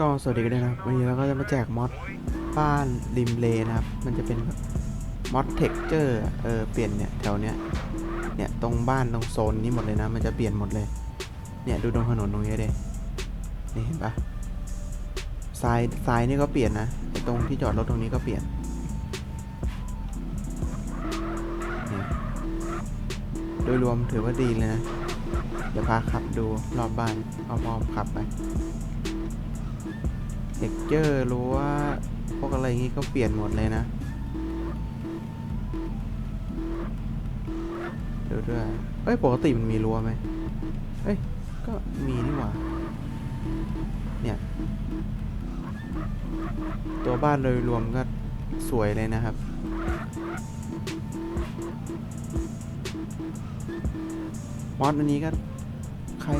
ก็สวัสดีกันด้วยนะครับวันนี้เราก็จะมาแจกมอดบ้านริมเลนะครับ มันจะเป็นมอดเท็กเจอร์เออเปลี่ยนเนี่ยแถวเนี้ยเนี่ยตรงบ้านตรงโซนนี้หมดเลยนะ มันจะเปลี่ยนหมดเลย เนี่ยดูตรงถนนตรงนี้เลยนี่เห็นปะทรายทรายนี่ก็เปลี่ยนนะตรงที่จอดรถตรงนี้ก็เปลี่ยนนี่โดยรวมถือว่าดีเลยนะเดี๋ยวพาขับดูรอบบ้านอ้อมขับไป เท็กเจอร์รู้ว่าพวกอะไรงี้ก็เปลี่ยนหมดเลยนะเดี๋ยวด้วยเอ้ย ปกติมันมีรั้วไหมเอ้ย ก็มีนี่หว่า เนี่ย ตัวบ้านโดยรวมก็สวยเลยนะครับ มอดอันนี้ก็ใคร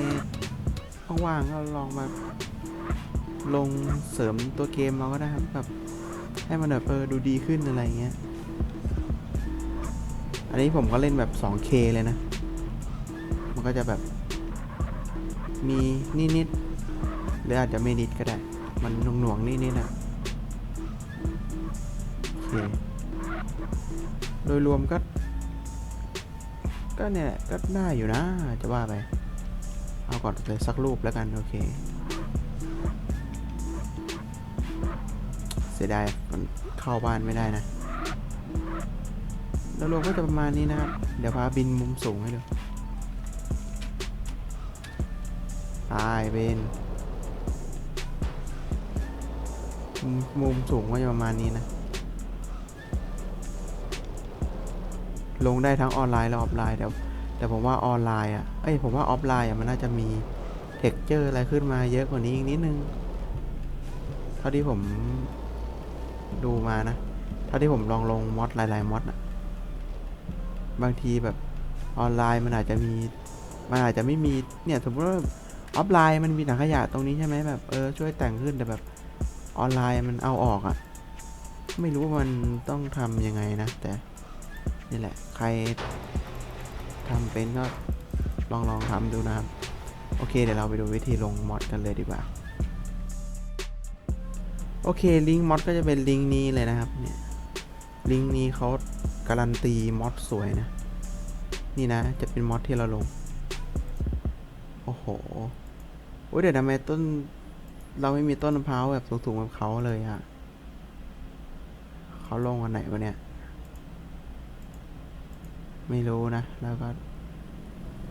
ว่างๆก็ลองมา ลงเสริมตัวเกมเราก็ได้ครับแบบให้มันแบบเออดูดีขึ้นอะไรเงี้ย อันนี้ผมก็เล่นแบบ 2K เลยนะ มันก็จะแบบ มีนิดๆหรืออาจจะไม่นิดก็ได้ มันหน่วงๆนิดๆอะโอเค โดยรวมก็ ก็เนี่ยก็ได้อยู่นะ จะว่าไป เอาก่อนเลยสักรูปแล้วกัน โอเค เสียดายมันเข้าบ้านไม่ได้นะ แล้วรวมก็จะประมาณนี้นะครับ เดี๋ยวพาบินมุมสูงให้ดูไปเบนมุมมุมสูงก็จะประมาณนี้นะ ลงได้ทั้งออนไลน์และออฟไลน์แต่แต่ผมว่าออนไลน์อะ เอ้ยผมว่าออฟไลน์อะมันน่าจะมีเท็กเจอร์อะไรขึ้นมาเยอะกว่านี้อีกนิดนึง เท่าที่ผม ดูมานะเท่าที่ผมลองลงมอดหลายๆมอดนะบางทีแบบออนไลน์มันอาจจะมีมันอาจจะไม่มีเนี่ยสมมติว่าออฟไลน์มันมีถังขยะตรงนี้ใช่ไหมแบบเออช่วยแต่งขึ้นแต่แบบออนไลน์มันเอาออกอะ่ะ ไม่รู้ว่ามันต้องทำยังไงนะ แต่นี่แหละใครทำเป็นก็ลองลองทำดูนะครับ โอเคเดี๋ยวเราไปดูวิธีลงมอดกันเลยดีกว่า โอเคลิงก์มอดก็จะเป็นลิงก์นี้เลยนะครับเนี่ยลิงก์นี้เขาการันตีมอดสวยนะ นี่นะจะเป็นมอดที่เราลง โอ้โหโอ้ยเดี๋ยวทำไมต้น เราไม่มีต้นมะพร้าวแบบสูงๆแบบเขาเลยอะเขาลงอันไหนวะเนี่ย ไม่รู้นะ แล้วก็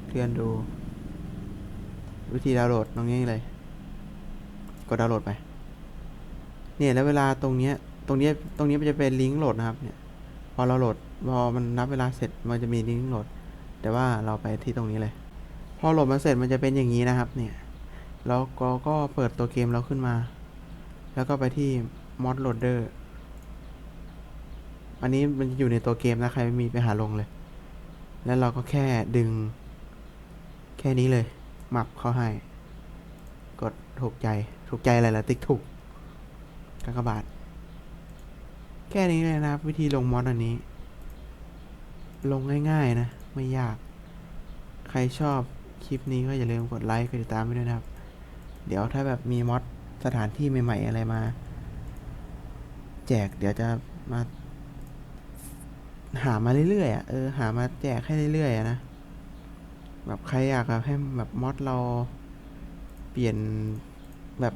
เลื่อนดู วิธีดาวน์โหลดตรงนี้เลย กดดาวน์โหลดไป เนี่ยแล้วเวลาตรงเนี้ยตรงเนี้ยตรงนี้มันจะเป็นลิงก์โหลดนะครับเนี่ยพอเราโหลดพอมันนับเวลาเสร็จมันจะมีลิงก์โหลด แต่ว่าเราไปที่ตรงนี้เลย พอโหลดมาเสร็จมันจะเป็นอย่างนี้นะครับเนี่ยแล้วก็ก็เปิดตัวเกมเราขึ้นมา แล้วก็ไปที่ mod loader อันนี้มันอยู่ในตัวเกมนะใครไม่มีไปหาลงเลย แล้วเราก็แค่ดึง แค่นี้เลยหมับเข้าให้ กดถูกใจ ถูกใจอะไรล่ะติ๊กถูก กากบาท แค่นี้เลยนะครับ วิธีลงมอดอันนี้ ลงง่าย ๆ นะ ไม่ยาก ใครชอบคลิปนี้ก็อย่าลืมกดไลค์กดติดตามไปด้วยนะครับ เดี๋ยวถ้าแบบมีมอดสถานที่ใหม่ๆอะไรมา แจกเดี๋ยวจะมา หามาเรื่อยๆอะเออหามาแจกให้เรื่อยๆอะนะแบบใครอยากแบบให้แบบมอดเราเปลี่ยนแบบ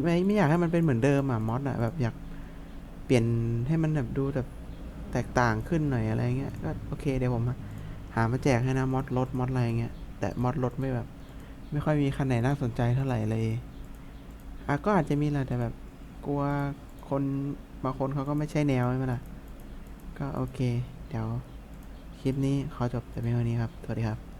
ไม่ไม่อยากให้มันเป็นเหมือนเดิมอะมอสอะแบบอยากเปลี่ยนให้มันแบบดูแบบแตกต่างขึ้นหน่อยอะไรเงี้ยก็โอเคเดี๋ยวผมหามาแจกให้นะมอดรถมอดอะไรเงี้ยแต่มอดรถไม่แบบ ไม่ค่อยมีคันไหนน่าสนใจเท่าไหร่เลยอะก็อาจจะมีแหละแต่แบบกลัวคนบางคนเขาก็ไม่ใช่แนวใช่ไหมล่ะก็โอเค เดี๋ยวคลิปนี้ขอจบแต่เพียงเท่านี้ครับ สวัสดีครับ